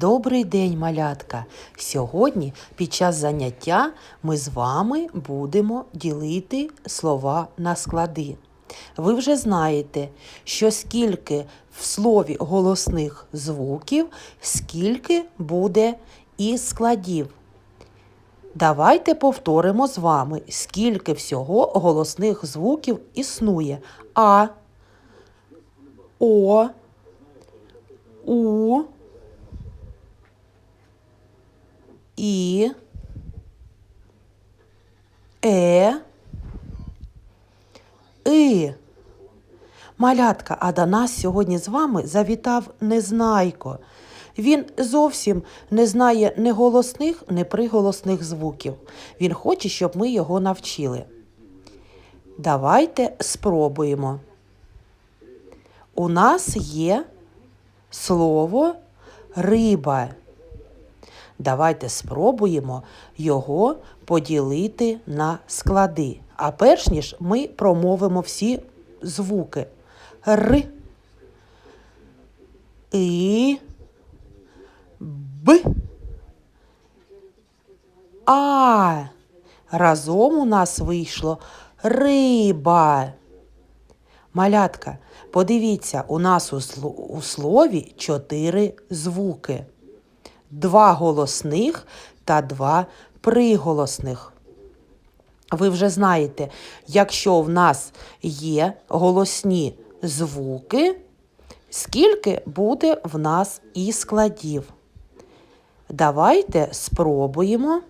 Добрий день, малятка! Сьогодні під час заняття ми з вами будемо ділити слова на склади. Ви вже знаєте, що скільки в слові голосних звуків, скільки буде і складів. Давайте повторимо з вами, скільки всього голосних звуків існує. А, О, У. І, Е, И. Малятка, а сьогодні з вами завітав Незнайко. Він зовсім не знає ні голосних, ні приголосних звуків. Він хоче, щоб ми його навчили. Давайте спробуємо. У нас є слово риба. Давайте спробуємо його поділити на склади. А перш ніж ми промовимо всі звуки Р, І, Б, А. Разом у нас вийшло риба. Малятка, подивіться, у нас у, слові чотири звуки два голосних та два приголосних. Ви вже знаєте, якщо в нас є голосні звуки, скільки буде в нас і складів. Давайте спробуємо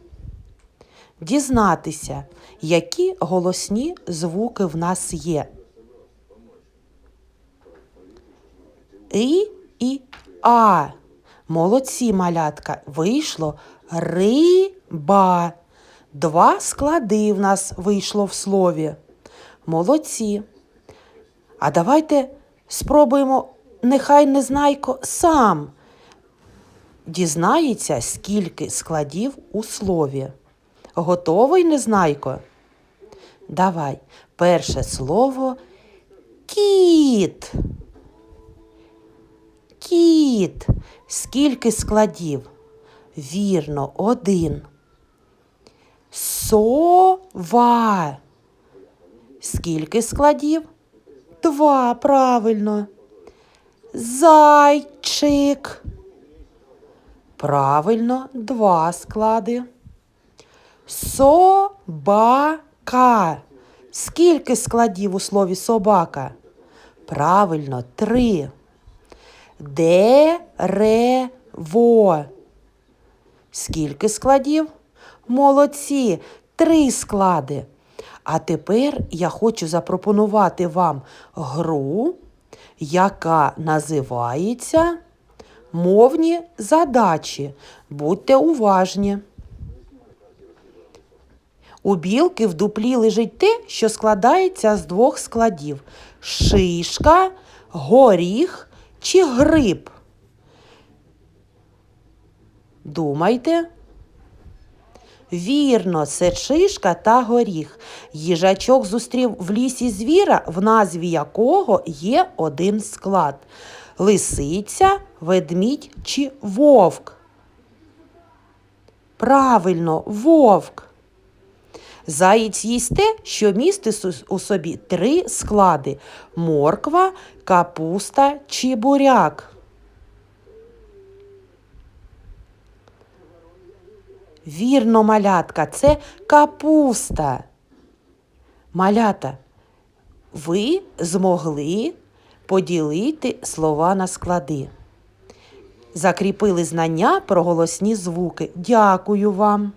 дізнатися, які голосні звуки в нас є. І і А. Молодці, малятка. Вийшло риба. Два склади в нас вийшло в слові. Молодці. А давайте спробуємо, нехай незнайко сам дізнається, скільки складів у слові. Готовий, незнайко? Давай. Перше слово кіт. Кіт. Скільки складів? Вірно, один. Сова. Скільки складів? Два, правильно. Зайчик. Правильно, два склади. Собака. Скільки складів у слові собака? Правильно, три. Дерево. Скільки складів? Молодці, три склади. А тепер я хочу запропонувати вам гру, яка називається Мовні задачі. Будьте уважні. У білки в дуплі лежить те, що складається з двох складів: шишка, горіх чи гриб. Думайте. Вірно, це шишка та горіх. Їжачок зустрів в лісі звіра, в назві якого є один склад: лисиця, ведмідь чи вовк. Правильно, вовк. Заєць їсть те, що містить у собі три склади: морква, капуста чи буряк. Вірно, малятка, це капуста. Малята, ви змогли поділити слова на склади. Закріпили знання про голосні звуки. Дякую вам.